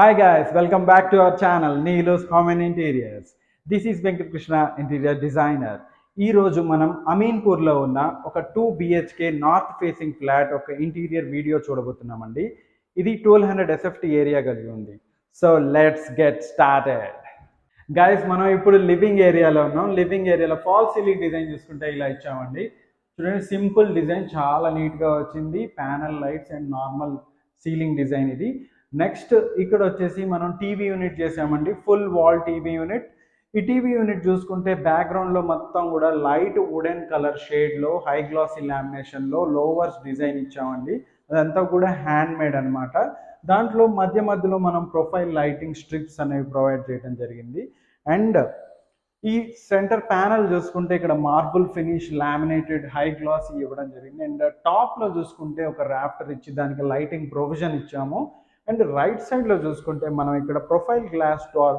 Hi guys welcome back to our channel Neelos common interiors this is Venkatakrishna interior designer ఈ రోజు మనం అమీన్పూర్లో ఉన్న ఒక two BHK north facing flat ఒక ఇంటీరియర్ వీడియో చూడబోతున్నామండి. ఇది ట్వెల్వ్ హండ్రెడ్ ఎస్ఎఫ్టీ ఏరియా కలిగి ఉంది. So let's get started guys మనం ఇప్పుడు లివింగ్ ఏరియాలో ఉన్నాం. లివింగ్ ఏరియాలో ఫాల్ సీలింగ్ డిజైన్ చూసుకుంటే ఇలా ఇచ్చామండి. చూడండి సింపుల్ డిజైన్ చాలా నీట్గా వచ్చింది. Panel lights and normal ceiling design ఇది. నెక్స్ట్ ఇక్కడ వచ్చేసి మనం టీవీ యూనిట్ చేసామండి ఫుల్ వాల్ టీవీ యూనిట్. ఈ టీవీ యూనిట్ చూసుకుంటే బ్యాక్గ్రౌండ్లో మొత్తం కూడా లైట్ వుడెన్ కలర్ షేడ్లో హై గ్లాసీ లామినేషన్లో లోవర్స్ డిజైన్ ఇచ్చామండి. అదంతా కూడా హ్యాండ్ మేడ్ అనమాట దాంట్లో మధ్య మధ్యలో మనం ప్రొఫైల్ లైటింగ్ స్ట్రిప్స్ అనేవి ప్రొవైడ్ చేయడం జరిగింది. అండ్ ఈ సెంటర్ ప్యానల్ చూసుకుంటే ఇక్కడ marble finish laminated high gloss ఇవ్వడం జరిగింది. అండ్ టాప్లో చూసుకుంటే ఒక ర్యాప్టర్ ఇచ్చి దానికి లైటింగ్ ప్రొవిజన్ ఇచ్చాము. అండ్ రైట్ సైడ్లో చూసుకుంటే మనం ఇక్కడ ప్రొఫైల్ గ్లాస్ డోర్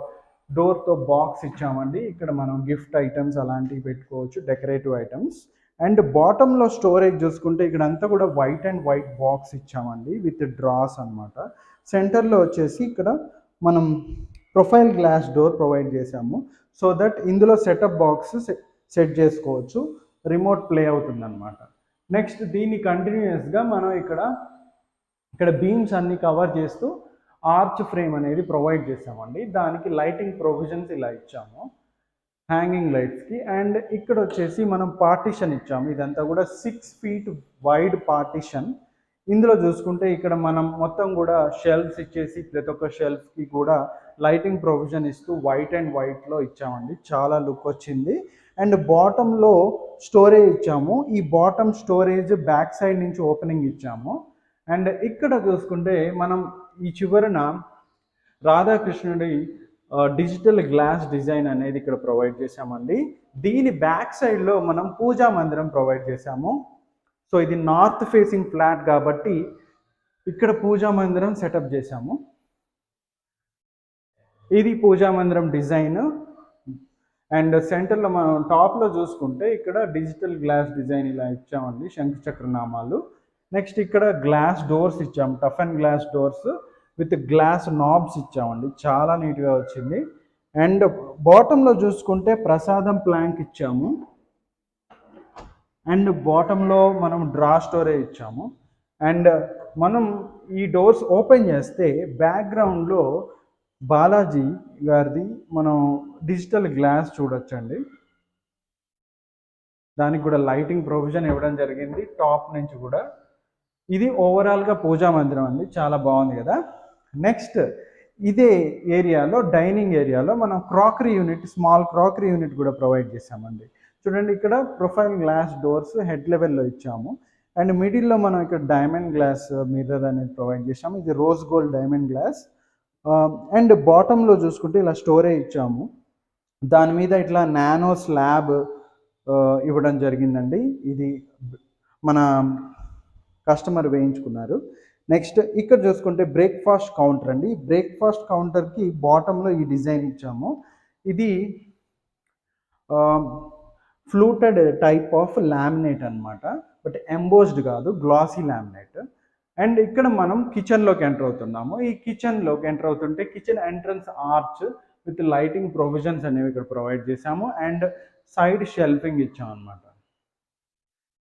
డోర్తో బాక్స్ ఇచ్చామండి. ఇక్కడ మనం గిఫ్ట్ ఐటమ్స్ అలాంటివి పెట్టుకోవచ్చు డెకరేటివ్ ఐటమ్స్. అండ్ బాటంలో స్టోరేజ్ చూసుకుంటే ఇక్కడ అంతా కూడా వైట్ అండ్ వైట్ బాక్స్ ఇచ్చామండి విత్ డ్రాస్ అనమాట సెంటర్లో వచ్చేసి ఇక్కడ మనం ప్రొఫైల్ గ్లాస్ డోర్ ప్రొవైడ్ చేసాము సో దట్ ఇందులో సెటప్ బాక్స్ సెట్ చేసుకోవచ్చు. రిమోట్ ప్లే అవుతుందన్నమాట. నెక్స్ట్ దీన్ని కంటిన్యూస్గా మనం ఇక్కడ ఇక్కడ బీమ్స్ అన్ని కవర్ చేస్తూ ఆర్చ్ ఫ్రేమ్ అనేది ప్రొవైడ్ చేసామండి. దానికి లైటింగ్ ప్రొవిజన్స్ ఇలా ఇచ్చాము. హ్యాంగింగ్ లైట్స్కి అండ్ ఇక్కడ వచ్చేసి మనం పార్టిషన్ ఇచ్చాము. ఇదంతా కూడా సిక్స్ ఫీట్ వైడ్ పార్టిషన్ ఇందులో చూసుకుంటే ఇక్కడ మనం మొత్తం కూడా షెల్ఫ్స్ ఇచ్చేసి ప్రతి ఒక్క షెల్ఫ్కి కూడా లైటింగ్ ప్రొవిజన్ ఇస్తూ వైట్ అండ్ వైట్లో ఇచ్చామండి. చాలా లుక్ వచ్చింది. అండ్ బాటంలో స్టోరేజ్ ఇచ్చాము. ఈ బాటమ్ స్టోరేజ్ బ్యాక్ సైడ్ నుంచి ఓపెనింగ్ ఇచ్చాము. అండ్ ఇక్కడ చూసుకుంటే మనం ఈ చివరన రాధాకృష్ణుడి డిజిటల్ గ్లాస్ డిజైన్ అనేది ఇక్కడ ప్రొవైడ్ చేశామండి. దీని బ్యాక్ సైడ్లో మనం పూజా మందిరం ప్రొవైడ్ చేశాము. సో ఇది నార్త్ ఫేసింగ్ ఫ్లాట్ కాబట్టి ఇక్కడ పూజా మందిరం సెటప్ చేశాము. ఇది పూజా మందిరం డిజైన్ అండ్ సెంటర్లో మనం టాప్లో చూసుకుంటే ఇక్కడ డిజిటల్ గ్లాస్ డిజైన్ ఇలా ఇచ్చామండి శంఖచక్ర నామాలు నెక్స్ట్ ఇక్కడ గ్లాస్ డోర్స్ ఇచ్చాము. Tough and glass doors with glass knobs ఇచ్చామండి. చాలా నీట్గా వచ్చింది. అండ్ బాటంలో చూసుకుంటే ప్రసాదం ప్లాంక్ ఇచ్చాము. అండ్ బాటంలో మనం డ్రా స్టోరేజ్ ఇచ్చాము. అండ్ మనం ఈ డోర్స్ ఓపెన్ చేస్తే బ్యాక్గ్రౌండ్లో బాలాజీ గారిది మనం డిజిటల్ గ్లాస్ చూడొచ్చండి. దానికి కూడా లైటింగ్ ప్రొవిజన్ ఇవ్వడం జరిగింది. టాప్ నుంచి కూడా ఇది ఓవరాల్గా పూజా మందిరం అండి. చాలా బాగుంది కదా. నెక్స్ట్ ఇదే ఏరియాలో డైనింగ్ ఏరియాలో మనం crockery unit small crockery unit కూడా ప్రొవైడ్ చేసామండి చూడండి ఇక్కడ ప్రొఫైల్ గ్లాస్ డోర్స్ హెడ్ లెవెల్లో ఇచ్చాము. అండ్ మిడిల్లో మనం ఇక్కడ డైమండ్ గ్లాస్ మిర్రర్ అనేది ప్రొవైడ్ చేసాము ఇది rose gold diamond glass and బాటంలో చూసుకుంటే ఇలా స్టోరేజ్ ఇచ్చాము. దాని మీద ఇట్లా నానో స్లాబ్ uh, ఇవ్వడం జరిగిందండి. ఇది మన కస్టమర్ వేయించుకున్నారు. నెక్స్ట్ ఇక్కడ చూసుకుంటే బ్రేక్ఫాస్ట్ కౌంటర్ అండి. బ్రేక్ఫాస్ట్ కౌంటర్కి బాటంలో ఈ డిజైన్ ఇచ్చాము. ఇది ఫ్లూటెడ్ టైప్ ఆఫ్ లామినేట్ అనమాట బట్ ఎంబోస్డ్ కాదు గ్లాసీ లామినేట్. అండ్ ఇక్కడ మనం కిచెన్లోకి ఎంటర్ అవుతున్నాము. ఈ కిచెన్లోకి ఎంటర్ అవుతుంటే kitchen entrance arch with lighting provisions అనేవి ఇక్కడ ప్రొవైడ్ చేసాము అండ్ సైడ్ షెల్ఫింగ్ ఇచ్చాం అనమాట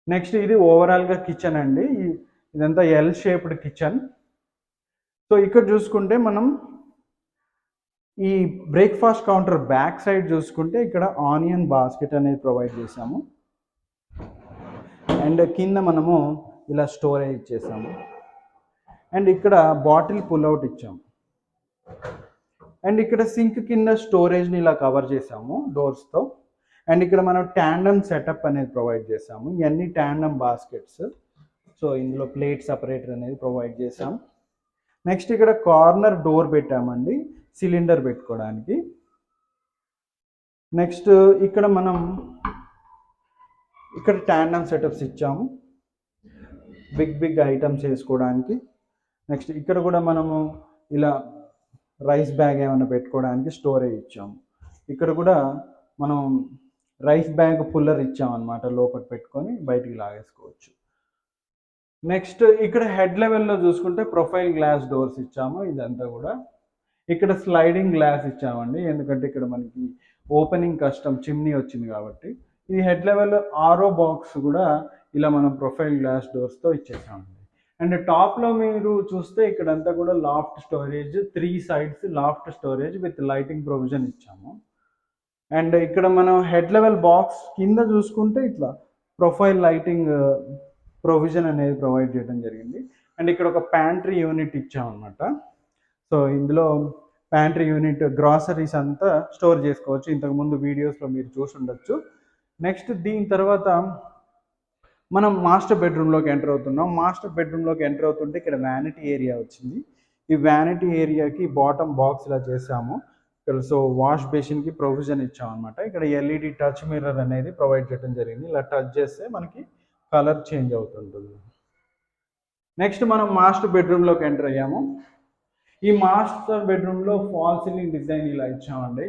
నెక్స్ట్ ఇది ఓవరాల్గా కిచెన్ అండి. ఇదంతా ఎల్ షేప్డ్ కిచెన్. సో ఇక్కడ చూసుకుంటే మనం ఈ బ్రేక్ఫాస్ట్ కౌంటర్ బ్యాక్ సైడ్ చూసుకుంటే ఇక్కడ ఆనియన్ బాస్కెట్ అనేది ప్రొవైడ్ చేసాము అండ్ కింద మనము ఇలా స్టోరేజ్ ఇచ్చేసాము అండ్ ఇక్కడ బాటిల్ పుల్అవుట్ ఇచ్చాము. అండ్ ఇక్కడ సింక్ కింద స్టోరేజ్ని ఇలా కవర్ చేసాము డోర్స్తో. అండ్ ఇక్కడ మనం ట్యాండమ్ సెటప్ అనేది ప్రొవైడ్ చేసాము. ఇవన్నీ ట్యాండమ్ బాస్కెట్స్ సో ఇందులో ప్లేట్ సపరేటర్ అనేది ప్రొవైడ్ చేసాం నెక్స్ట్ ఇక్కడ కార్నర్ డోర్ పెట్టామండి. సిలిండర్ పెట్టుకోవడానికి. నెక్స్ట్ ఇక్కడ మనం ఇక్కడ ట్యాండమ్ సెటప్స్ ఇచ్చాము. బిగ్ బిగ్ ఐటమ్స్ వేసుకోవడానికి. నెక్స్ట్ ఇక్కడ కూడా మనము ఇలా రైస్ బ్యాగ్ ఏమైనా పెట్టుకోవడానికి స్టోరేజ్ ఇచ్చాము. ఇక్కడ కూడా మనం రైస్ బ్యాగ్ పుల్లర్ ఇచ్చామన్నమాట లోపల పెట్టుకొని బయటికి లాగేసుకోవచ్చు. నెక్స్ట్ ఇక్కడ హెడ్ లెవెల్లో చూసుకుంటే ప్రొఫైల్ గ్లాస్ డోర్స్ ఇచ్చాము ఇదంతా కూడా. ఇక్కడ స్లైడింగ్ గ్లాస్ ఇచ్చామండి ఎందుకంటే ఇక్కడ మనకి ఓపెనింగ్ కష్టం చిమ్నీ వచ్చింది కాబట్టి. ఈ హెడ్ లెవెల్ ఆరో బాక్స్ కూడా ఇలా మనం ప్రొఫైల్ గ్లాస్ డోర్స్తో ఇచ్చేసామండి. అండ్ టాప్లో మీరు చూస్తే ఇక్కడంతా కూడా loft storage three sides loft storage with lighting provision ఇచ్చాము. అండ్ ఇక్కడ మనం హెడ్ లెవెల్ బాక్స్ కింద చూసుకుంటే ఇట్లా ప్రొఫైల్ లైటింగ్ uh, ప్రొవిజన్ అనేది ప్రొవైడ్ చేయడం జరిగింది. అండ్ ఇక్కడ ఒక ప్యాంట్రీ యూనిట్ ఇచ్చామన్నమాట. సో ఇందులో ప్యాంట్రీ యూనిట్ గ్రాసరీస్ అంతా స్టోర్ చేసుకోవచ్చు. ఇంతకుముందు వీడియోస్లో మీరు చూసి ఉండొచ్చు. నెక్స్ట్ దీని తర్వాత మనం మాస్టర్ బెడ్రూమ్లోకి ఎంటర్ అవుతున్నాం. మాస్టర్ బెడ్రూమ్లోకి ఎంటర్ అవుతుంటే ఇక్కడ వ్యానిటీ ఏరియా వచ్చింది. ఈ వ్యానిటీ ఏరియాకి బాటమ్ బాక్స్ ఇలా చేసాము ఇక్కడ సో వాష్ బేసిన్కి ప్రొవిజన్ ఇచ్చాం అనమాట ఇక్కడ ఎల్ఈడి టచ్ మిర్రర్ అనేది ప్రొవైడ్ చేయడం జరిగింది. ఇలా టచ్ చేస్తే మనకి కలర్ చేంజ్ అవుతుంటుంది. నెక్స్ట్ మనం మాస్టర్ బెడ్రూమ్లోకి ఎంటర్ అయ్యాము. ఈ మాస్టర్ బెడ్రూమ్లో ఫాల్ సీలింగ్ డిజైన్ ఇలా ఇచ్చామండి.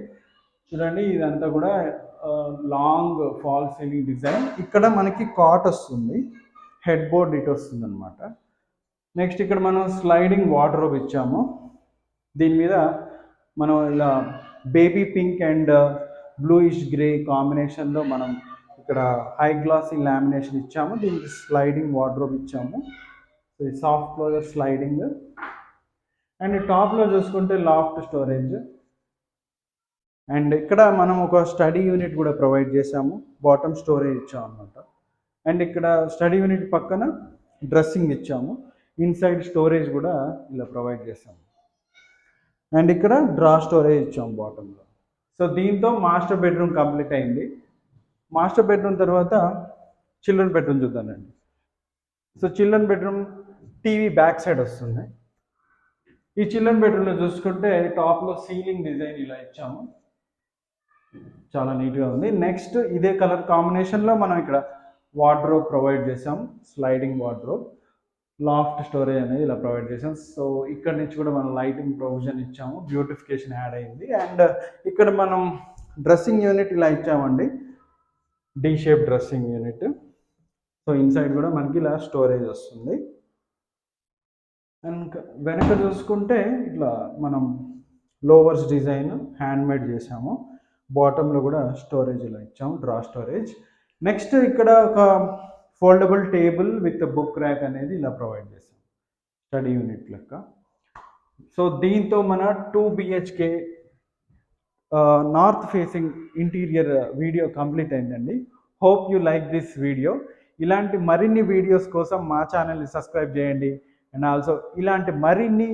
చూడండి ఇదంతా కూడా లాంగ్ ఫాల్ సీలింగ్ డిజైన్ ఇక్కడ మనకి కాట్ వస్తుంది. హెడ్ బోర్డ్ ఇటు వస్తుంది అనమాట నెక్స్ట్ ఇక్కడ మనం స్లైడింగ్ వార్డ్రోబ్ ఇచ్చాము. దీని మీద మనం ఇలా baby pink and bluish grey కాంబినేషన్లో మనం ఇక్కడ హై గ్లాసింగ్ లామినేషన్ ఇచ్చాము. దీనికి స్లైడింగ్ వార్డ్రోబ్ ఇచ్చాము. సాఫ్ట్ క్లోజర్ స్లైడింగ్ అండ్ టాప్లో చూసుకుంటే లాఫ్ట్ స్టోరేజ్ అండ్ ఇక్కడ మనం ఒక స్టడీ యూనిట్ కూడా ప్రొవైడ్ చేసాము బాటమ్ స్టోరేజ్ ఇచ్చాము అనమాట అండ్ ఇక్కడ స్టడీ యూనిట్ పక్కన డ్రెస్సింగ్ ఇచ్చాము. ఇన్సైడ్ స్టోరేజ్ కూడా ఇలా ప్రొవైడ్ చేసాము అండ్ ఇక్కడ డ్రా స్టోరేజ్ ఇచ్చాము బాటంలో సో దీంతో మాస్టర్ బెడ్రూమ్ కంప్లీట్ అయింది. మాస్టర్ బెడ్రూమ్ తర్వాత children bedroom చూద్దానండి so children bedroom TV back side వస్తుంది. ఈ చిల్డ్రన్ బెడ్రూమ్లో చూసుకుంటే టాప్లో సీలింగ్ డిజైన్ ఇలా ఇచ్చాము. చాలా నీట్గా ఉంది. నెక్స్ట్ ఇదే కలర్ కాంబినేషన్లో మనం ఇక్కడ వార్డ్రోబ్ ప్రొవైడ్ చేసాం స్లైడింగ్ వార్డ్రోబ్ లాఫ్ట్ స్టోరేజ్ అనేది ఇలా ప్రొవైడ్ చేసాం సో ఇక్కడ నుంచి కూడా మనం లైటింగ్ ప్రొవిజన్ ఇచ్చాము. బ్యూటిఫికేషన్ యాడ్ అయింది. అండ్ ఇక్కడ మనం డ్రెస్సింగ్ యూనిట్ ఇలా ఇచ్చామండి. D shape dressing unit. So inside కూడా మనకి ఇలా స్టోరేజ్ వస్తుంది. అండ్ వెనక చూసుకుంటే ఇట్లా మనం లోవర్స్ డిజైన్ హ్యాండ్మేడ్ చేసాము బాటంలో కూడా స్టోరేజ్ ఇలా ఇచ్చాము. Draw storage. నెక్స్ట్ ఇక్కడ ఒక foldable table with book rack అనేది ఇలా ప్రొవైడ్ చేస్తాం స్టడీ యూనిట్ లెక్క. సో దీంతో మన two BHK north facing interior video complete అయిందండి. Hope you like this video ఇలాంటి మరిన్ని వీడియోస్ కోసం మా ఛానల్ని సబ్స్క్రైబ్ చేయండి. అండ్ ఆల్సో ఇలాంటి మరిన్ని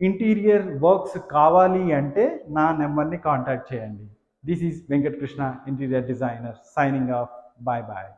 ఇంటీరియర్ వర్క్స్ కావాలి అంటే నా నెంబర్ని కాంటాక్ట్ చేయండి. This is Venkatakrishna interior designer signing off bye bye